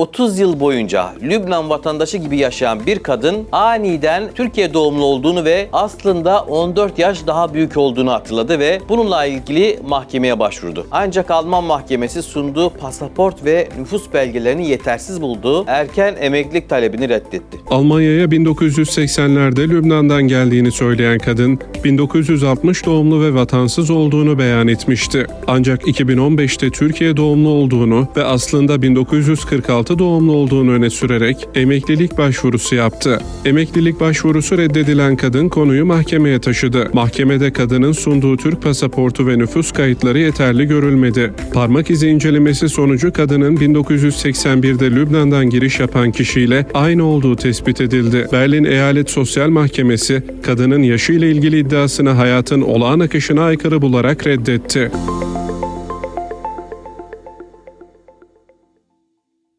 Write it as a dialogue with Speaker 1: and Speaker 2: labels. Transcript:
Speaker 1: 30 yıl boyunca Lübnan vatandaşı gibi yaşayan bir kadın aniden Türkiye doğumlu olduğunu ve aslında 14 yaş daha büyük olduğunu hatırladı ve bununla ilgili mahkemeye başvurdu. Ancak Alman mahkemesi sunduğu pasaport ve nüfus belgelerini yetersiz buldu. Erken emeklilik talebini reddetti.
Speaker 2: Almanya'ya 1980'lerde Lübnan'dan geldiğini söyleyen kadın, 1960 doğumlu ve vatansız olduğunu beyan etmişti. Ancak 2015'te Türkiye doğumlu olduğunu ve aslında 1946 doğumlu olduğunu öne sürerek emeklilik başvurusu yaptı. Emeklilik başvurusu reddedilen kadın konuyu mahkemeye taşıdı. Mahkemede kadının sunduğu Türk pasaportu ve nüfus kayıtları yeterli görülmedi. Parmak izi incelemesi sonucu kadının 1981'de Lübnan'dan giriş yapan kişiyle aynı olduğu tespit edildi. Berlin Eyalet Sosyal Mahkemesi kadının yaşı ile ilgili iddiasını hayatın olağan akışına aykırı bularak reddetti.